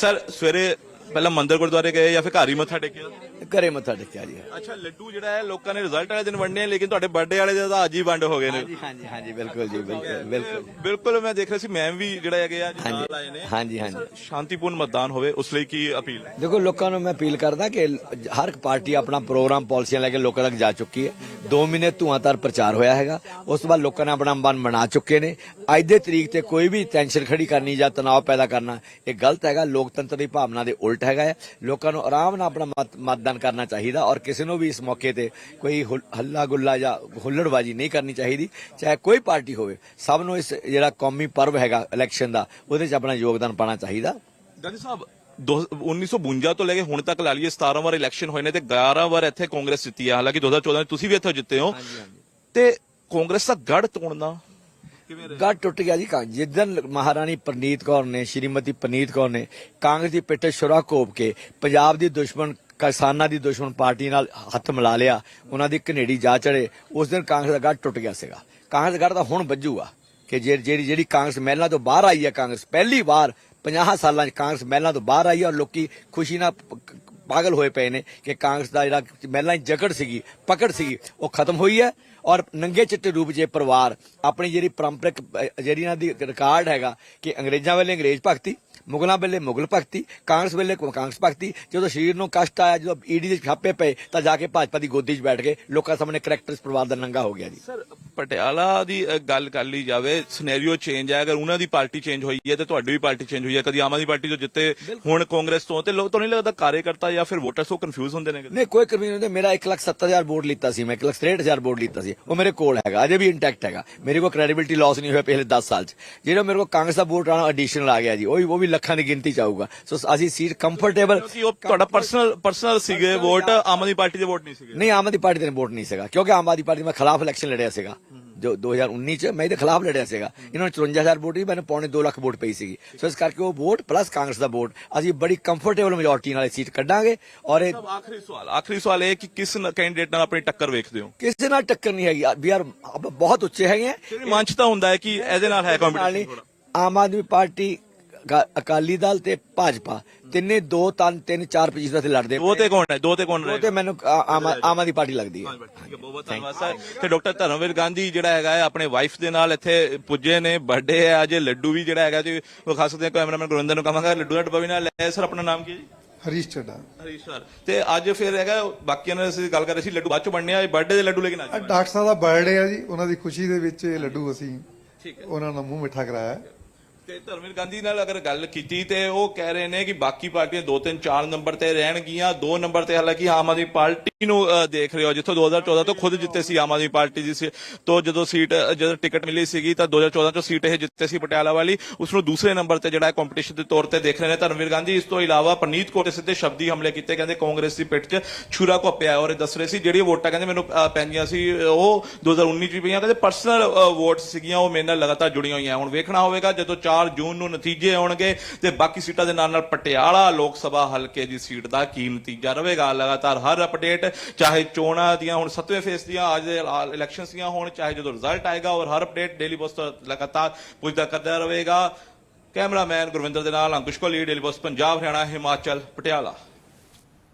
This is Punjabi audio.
ਸਰ ਸਵੇਰੇ ਪਹਿਲਾਂ ਮੰਦਿਰ ਗੁਰਦੁਆਰੇ ਗਏ ਜਾਂ ਫਿਰ ਘਰ ਹੀ ਮੱਥਾ ਟੇਕਿਆ? ਘਰੇ ਮੱਥਾ ਟੇਕਿਆ ਜੀ। ਅੱਛਾ ਲੱਡੂ ਜਿਹੜਾ ਹੈ ਲੋਕਾਂ ਨੇ ਰਿਜ਼ਲਟ ਵਾਲੇ ਦਿਨ ਵੰਡੇ ਆ, ਲੇਕਿਨ ਤੁਹਾਡੇ ਬਰਥਡੇ ਵਾਲੇ ਦਿਨ ਤਾਂ ਅੱਜ ਹੀ ਵੰਡ ਹੋ ਗਏ ਨੇ। ਹਾਂਜੀ ਹਾਂਜੀ ਹਾਂਜੀ ਬਿਲਕੁਲ ਜੀ ਬਿਲਕੁਲ ਬਿਲਕੁਲ ਮੈਂ ਦੇਖ ਰਿਹਾ ਸੀ ਮੈਂ ਵੀ ਜਿਹੜਾ ਹੈਗੇ ਆ ਜੀ ਨਾਲ ਆਏ ਨੇ। ਹਾਂਜੀ ਹਾਂਜੀ ਸ਼ਾਂਤੀਪੂਰਨ ਮਤਦਾਨ ਹੋਵੇ ਉਸ ਲਈ ਕੀ ਅਪੀਲ ਹੈ? ਦੇਖੋ ਲੋਕਾਂ ਨੂੰ ਮੈਂ ਅਪੀਲ ਕਰਦਾ ਕਿ ਹਰ ਇੱਕ ਪਾਰਟੀ ਆਪਣਾ ਪ੍ਰੋਗਰਾਮ ਪਾਲਿਸੀਆਂ ਲੈ ਕੇ ਲੋਕਾਂ ਤੱਕ ਜਾ ਚੁੱਕੀ ਹੈ। 2 ਮਹੀਨੇ ਧੂਆਂਧਾਰ ਪ੍ਰਚਾਰ ਹੋਇਆ ਹੈਗਾ। ਉਸ ਤੋਂ ਬਾਅਦ ਲੋਕਾਂ ਨੇ ਆਪਣਾ ਮਨ ਬਣਾ ਚੁੱਕੇ ਨੇ। ਅੱਜ ਦੇ ਤਰੀਕ ਤੇ ਕੋਈ ਵੀ ਟੈਨਸ਼ਨ ਖੜੀ ਕਰਨੀ ਜਾਂ ਤਣਾਅ ਪੈਦਾ ਕਰਨਾ ਇਹ ਗਲਤ ਹੈਗਾ। ਲੋਕਤੰਤਰ ਦੀ ਭਾਵਨਾ ਦੇ ਉਲਟ ਹੈਗਾ ਲੋਕਾਂ ਨੂੰ ਆਰਾਮ ਨਾਲ ਆਪਣਾ ਮਤ- ਮਤਦਾਨ ਕਰਨਾ ਚਾਹੀਦਾ ਔਰ ਕਿਸੇ ਨੂੰ ਵੀ ਇਸ ਮੌਕੇ ਤੇ ਕੋਈ ਹੁਲ- ਗੁੱਲਾ ਜਾਂ ਹੁੱਲੜਬਾਜੀ ਨਹੀਂ ਕਰਨੀ ਚਾਹੀਦੀ ਚਾਹੇ ਕੋਈ ਪਾਰਟੀ ਹੋਵੇ ਸਭ ਨੂੰ ਇਸ ਜਿਹੜਾ ਕੌਮੀ ਪਰਵ ਹੈਗਾ ਇਲੈਕਸ਼ਨ ਦਾ ਉਹਦੇ 'ਚ ਆਪਣਾ ਯੋਗਦਾਨ ਪਾਣਾ ਚਾਹੀਦਾ। ਗਾਂਧੀ ਸਾਹਿਬ ਦੋ- 1952 ਤੋਂ ਲੈ ਕੇ ਹੁਣ ਤੱਕ ਲਾ ਲਈਏ 17 ਵਾਰ ਇਲੈਕਸ਼ਨ ਹੋਏ ਨੇ ਤੇ 11 ਵਾਰ ਇੱਥੇ ਕਾਂਗਰਸ ਜਿੱਤੀ ਆ। ਹਾਲਾਂਕਿ 2014 ਚ ਤੁਸੀਂ ਵੀ ਇੱਥੇ ਜਿੱਤੇ ਹੋ। ਤੇ ਕਾਂਗਰਸ ਦਾ ਗੜ ਤੋੜਨਾ ਗੱਡ ਟੁੱਟ ਗਿਆ ਜੀ ਕਾਂ ਜਿੱਦਨ ਮਹਾਰਾਣੀ ਪ੍ਰਨੀਤ ਕੌਰ ਨੇ ਸ਼੍ਰੀਮਤੀ ਪ੍ਰਨੀਤ ਕੌਰ ਨੇ ਕਾਂਗਰਸ ਦੀ ਪਿੱਠੇ ਛੁਰਾ ਕੋਪ ਕੇ ਪੰਜਾਬ ਦੀ ਦੁਸ਼ਮਣ ਕਿਸਾਨਾਂ ਦੀ ਦੁਸ਼ਮਣ ਪਾਰਟੀ ਨਾਲ ਹੱਥ ਮਿਲਾ ਲਿਆ, ਉਹਨਾਂ ਦੀ ਕਨੇਡੀ ਜਾ ਚੜੇ, ਉਸ ਦਿਨ ਕਾਂਗਰਸ ਦਾ ਗੱਡ ਟੁੱਟ ਗਿਆ ਸੀਗਾ। ਕਾਂਗਰਸ ਦਾ ਗੱਡ ਤਾਂ ਹੁਣ ਵੱਜੂਗਾ ਕਿ ਜੇ- ਜਿਹੜੀ ਜਿਹੜੀ ਕਾਂਗਰਸ ਮਹਿਲਾਂ ਤੋਂ ਬਾਹਰ ਆਈ ਹੈ ਕਾਂਗਰਸ, ਪਹਿਲੀ ਵਾਰ 50 ਸਾਲਾਂ 'ਚ ਕਾਂਗਰਸ ਮਹਿਲਾਂ ਤੋਂ ਬਾਹਰ ਆਈ ਹੈ ਔਰ ਲੋਕੀ ਖੁਸ਼ੀ ਨਾਲ ਪਾਗਲ ਹੋਏ ਪਏ ਨੇ ਕਿ ਕਾਂਗਰਸ ਦਾ ਜਿਹੜਾ ਮਹਿਲਾ 'ਚ ਜਕੜ ਸੀਗੀ, ਪਕੜ ਸੀਗੀ, ਉਹ ਖਤਮ ਹੋਈ ਹੈ ਔਰ ਨੰਗੇ ਚਿੱਟੇ ਰੂਪ 'ਚ ਇਹ ਪਰਿਵਾਰ ਆਪਣੀ ਜਿਹੜੀ ਪਰੰਪਰਿਕ ਜਿਹੜੀ ਇਹਨਾਂ ਦੀ ਰਿਕਾਰਡ ਹੈਗਾ ਕਿ ਅੰਗਰੇਜ਼ਾਂ ਵੇਲੇ ਅੰਗਰੇਜ਼ ਭਗਤੀ ਮੁਗਲਾਂ ਵੇਲੇ ਮੁਗਲ ਭਗਤੀ ਕਾਂਗਰਸ ਵੇਲੇ ਕਾਂਗਰਸ ਭਗਤੀ। ਜਦੋਂ ਸਰੀਰ ਨੂੰ ਕਸ਼ਟ ਆਇਆ ਜਦੋਂ ਈਡੀ ਦੇ ਛਾਪੇ ਪਏ ਤਾਂ ਜਾ ਕੇ ਭਾਜਪਾ ਦੀ ਗੋਦੀ 'ਚ ਬੈਠ ਕੇ ਲੋਕਾਂ ਸਾਹਮਣੇ ਕਰੈਕਟਰ ਇਸ ਪਰਿਵਾਰ ਦਾ ਨੰਗਾ ਹੋ ਗਿਆ ਜੀ। ਸਰ ਪਟਿਆਲਾ ਦੀ ਗੱਲ ਕਰ ਲਈ ਜਾਵੇ ਸਿਨੈਰੀਓ ਚੇਂਜ ਹੈ। ਅਗਰ ਉਹਨਾਂ ਦੀ ਪਾਰਟੀ ਚੇਂਜ ਹੋਈ ਹੈ ਤੇ ਤੁਹਾਡੀ ਵੀ ਪਾਰਟੀ ਚੇਂਜ ਹੋਈ ਹੈ। ਕਦੀ ਆਮ ਆਦਮੀ ਪਾਰਟੀ ਤੋਂ ਜਿੱਤੇ ਹੁਣ ਕਾਂਗਰਸ ਤੋਂ ਤੇ ਲੋਕ ਤੋਂ ਨਹੀਂ ਲੱਗਦਾ ਕਾਰਜਕਰਤਾ ਜਾਂ ਫਿਰ ਵੋਟਰਸ ਉਹ ਕਨਫਿਊਜ਼ ਹੁੰਦੇ ਨੇ ਨਹੀਂ ਕੋਈ ਕਮੀ ਨਹੀਂ। ਮੇਰਾ 170000 ਵੋਟ ਲਿੱਤਾ ਸੀ ਮੈਂ 163000 ਵੋਟ ਲਿੱਤਾ ਸੀ। ਉਹ ਮੇਰੇ ਕੋਲ ਹੈਗਾ ਅਜੇ ਵੀ ਇੰਟੈਕਟ ਹੈਗਾ। ਮੇਰੇ ਕੋਲ ਕ੍ਰੈਡੀਬਿਲਿਟੀ ਲਾਸ ਨਹੀਂ ਹੋਇਆ ਪਿਛਲੇ 10 ਸਾਲ ਚ। ਜਿਹੜਾ ਮੇਰੇ ਕੋਲ ਕਾਂਗਰਸ ਦਾ ਵੋਟ ਆਣਾ ਐਡੀਸ਼ਨਲ ਆ ਗਿਆ ਜੀ ਉਹ ਵੀ ਉਹ ਵੀ ਲੱਖਾਂ ਦੀ ਗਿਣਤੀ ਚ ਆਊਗਾ ਸੋ ਅਸੀਂ ਸੀਟ ਕੰਫਰਟੇਬਲ ਕਿਉਂਕਿ ਉਹ ਤੁਹਾਡਾ ਪਰਸਨਲ ਪਰਸਨਲ ਸੀਗੇ ਵੋਟ ਆਮ ਆਦਮੀ ਪਾਰਟੀ ਦੇ ਵੋਟ ਨਹੀਂ ਸੀਗੇ। ਨਹੀਂ ਆਮ ਆਦਮੀ ਪਾਰਟੀ ਦੇ ਵੋਟ ਨਹੀਂ ਸੀਗਾ। ਕਿਉਂਕਿ ਆਮ ਆਦਮੀ ਪਾਰਟੀ ਮੈਂ ਖਿਲਾਫ ਇਲੈਕਸ਼ਨ ਲੜਿਆ ਸੀਗਾ। ਜੋ 2019 ਚ ਮੈਂ ਇਹਦੇ ਖਿਲਾਫ ਲੜਿਆ ਸੀਗਾ। ਇਹਨਾਂ ਨੂੰ 54000 ਵੋਟ ਹੀ ਮੈਨੂੰ ਪੌਣੇ 2 ਲੱਖ ਵੋਟ ਪਈ ਸੀਗੀ। ਸੋ ਇਸ ਕਰਕੇ ਉਹ ਵੋਟ ਪਲੱਸ ਕਾਂਗਰਸ ਦਾ ਵੋਟ। ਅਸੀਂ ਬੜੀ ਕੰਫਰਟੇਬਲ ਮੈਜੋਰਟੀ ਨਾਲ ਸੀਟ ਕੱਢਾਂਗੇ ਔਰ ਇਹ ਆਖਰੀ ਸਵਾਲ। ਆਖਰੀ ਸਵਾਲ ਇਹ ਕਿ ਕਿਸ ਕੈਂਡੀਡੇਟ ਨਾਲ ਆਪਣੀ ਟੱਕਰ ਵੇਖਦੇ ਹੋ? ਕਿਸੇ ਨਾਲ ਟੱਕਰ ਨਹੀਂ ਹੈਗੀ। ਵੀ ਆਰ ਬਹੁਤ ਉੱਚੇ ਹੈਗੇ ਮੰਚ ਤਾਂ ਹੁੰਦਾ ਹੈ ਕਿ ਇਹਦੇ ਨਾਲ ਹੈ ਕੰਪੀਟੀਸ਼ਨ ਆਮ ਆਦਮੀ ਪਾਰਟੀ ਅਕਾ- ਅਕਾਲੀ ਦਲ ਤੇ ਭਾਜਪਾ ਤਿੰਨੇ ਦੋ ਤਿੰਨ ਤਿੰਨ ਚਾਰ ਪੋਜੀਸ਼ਨਾਂ ਤੇ ਲੜਦੇ ਦੋ ਤੇ ਕੌਣ ਹੈ? ਦੋ ਤੇ ਕੌਣ ਉਹ ਰਹੇ? ਤੇ ਮੈਨੂੰ ਆ- ਆਮ ਆਮ ਆਦਮੀ ਪਾਰਟੀ ਲੱਗਦੀ ਹੈ। ਠੀਕ ਹੈ ਬਹੁਤ ਬਹੁਤ ਧੰਨਵਾਦ ਸਰ ਤੇ ਡਾਕਟਰ ਧਰਮਵੀਰ ਗਾਂਧੀ ਜਿਹੜਾ ਹੈਗਾ ਹੈ ਆਪਣੇ ਵਾਈਫ ਦੇ ਨਾਲ ਇੱਥੇ ਪੁੱਜੇ ਨੇ ਬਰਥਡੇ ਹੈ ਅੱਜ ਲੱਡੂ ਵੀ ਜਿਹੜਾ ਹੈਗਾ ਜੀ ਉਹ ਖਾਸ ਸਕਦੇ ਕੈਮਰਾਮੈਨ ਗੁਰਿੰਦਰ ਨੂੰ ਕਹਾਂਗਾ ਲੱਡੂ ਦਾ ਡੱਬਾ ਵੀ ਨਾਲ ਲੈ ਸਰ ਆਪਣਾ ਨਾਮ ਕੀ ਹੈ ਜੀ? ਹਰੀਸ਼ ਚੱਡਾ। ਹਰੀਸ਼ ਸਰ ਤੇ ਅੱਜ ਫਿਰ ਹੈਗਾ ਬਾਕੀਆਂ ਨਾਲ ਅਸੀਂ ਗੱਲ ਕਰ ਰਹੇ ਸੀ ਲੱਡੂ ਬਾਅਦ ਚ ਬਣਨੇ ਆ ਬਰਥਡੇ ਦੇ ਲੱਡੂ ਲੇਕਿਨ ਅੱਜ ਅੱਜ ਡਾਕਟਰ ਸਾਹਿਬ ਦਾ ਬਰਥਡੇ ਆ। ਜੀ ਉਹਨਾਂ ਦੀ ਖੁਸ਼ੀ ਦੇ ਵਿੱਚ ਇਹ ਲੱਡੂ ਅਸੀਂ ਠੀਕ ਹੈ। ਉਹਨਾਂ ਨੂੰ ਮੂੰਹ ਮਿੱਠਾ ਕਰਾਇਆ। ਤੇ ਧਰਮਵੀਰ ਗਾਂਧੀ ਨਾਲ ਅਗਰ ਗੱਲ ਕੀਤੀ ਤੇ ਉਹ ਕਹਿ ਰਹੇ ਨੇ ਕਿ ਬਾਕੀ ਪਾਰਟੀਆਂ 2 3 4 ਨੰਬਰ ਤੇ ਰਹਿਣਗੀਆਂ 2 ਨੰਬਰ ਤੇ ਹਾਲਾਂਕਿ ਆਮ ਆਦਮੀ ਪਾਰਟੀ ਨੂੰ ਦੇਖ ਰਹੇ ਹੋ। ਜਿੱਥੋਂ 2014 ਤੋਂ ਖੁਦ ਜਿੱਤੇ ਸੀ ਆਮ ਆਦਮੀ ਪਾਰਟੀ ਦੀ ਤੋਂ ਜਦੋਂ ਸੀਟ ਜਦੋਂ ਟਿਕਟ ਮਿਲੀ ਸੀਗੀ ਤਾਂ 2014 ਤੋਂ ਸੀਟ ਇਹ ਜਿੱਤੇ ਸੀ ਪਟਿਆਲਾ ਵਾਲੀ। ਉਸ ਨੂੰ ਦੂਸਰੇ ਨੰਬਰ ਤੇ ਜਿਹੜਾ ਕੰਪੀਟੀਸ਼ਨ ਦੇ ਤੌਰ ਤੇ ਦੇਖ ਰਹੇ ਨੇ ਧਰਮਵੀਰ ਗਾਂਧੀ। ਇਸ ਤੋਂ ਇਲਾਵਾ ਪ੍ਰਨੀਤ ਕੌਰ ਸਿੱਧੇ ਸ਼ਬਦੀ ਹਮਲੇ ਕੀਤੇ, ਕਹਿੰਦੇ ਕਾਂਗਰਸ ਦੀ ਪਿੱਠ 'ਚ ਛੁਰਾ ਘੋਪਿਆ ਔਰ ਇਹ ਦੱਸ ਰਹੇ ਸੀ, ਜਿਹੜੀਆਂ ਵੋਟਾਂ ਕਹਿੰਦੇ ਮੈਨੂੰ ਪੈਂਦੀਆਂ ਸੀ, ਉਹ 2019 ਚ ਵੀ ਪਈਆਂ। ਕਹਿੰਦੇ ਪਰਸਨਲ ਵੋਟ ਸੀਗੀਆਂ, ਉਹ ਮੇਰੇ ਨਾਲ ਲਗਾਤਾਰ ਜੁੜੀਆਂ ਹੋਈਆਂ। ਹੁਣ ਵੇਖਣਾ ਹੋਵੇਗਾ, ਜਦੋਂ 4 ਜੂਨ ਨੂੰ ਨਤੀਜੇ ਆਉਣਗੇ ਤੇ ਬਾਕੀ ਸੀਟਾਂ ਦੇ ਨਾਲ ਨਾਲ ਪਟਿਆਲਾ ਲੋਕ ਸਭਾ ਹਲਕੇ ਦੀ ਸੀਟ ਦਾ ਕੀ ਨਤੀਜਾ ਰਹੇਗਾ? ਲਗਾਤਾਰ ਹਰ ਅਪਡੇਟ, ਚਾਹੇ ਚੋਣਾਂ ਦੀਆਂ ਹੁਣ 7ਵੇਂ ਫੇਸ ਦੀਆਂ, ਅੱਜ ਦੇ ਇਲੈਕਸ਼ਨਸ ਦੀਆਂ ਹੋਣ, ਚਾਹੇ ਜਦੋਂ ਰਿਜ਼ਲਟ ਆਏਗਾ, ਔਰ ਹਰ ਅਪਡੇਟ ਡੇਲੀ ਪੋਸਟ ਲਗਾਤਾਰ ਪੁੱਛਦਾ ਕਰਦਾ ਰਹੇਗਾ। ਕੈਮਰਾਮੈਨ ਗੁਰਵਿੰਦਰ ਦੇ ਨਾਲ ਅੰਕੁਸ਼ ਕੋਲੀ ਡੇਲੀ ਪੋਸਟ ਪੰਜਾਬ, ਹਰਿਆਣਾ, ਹਿਮਾਚਲ, ਪਟਿਆਲਾ।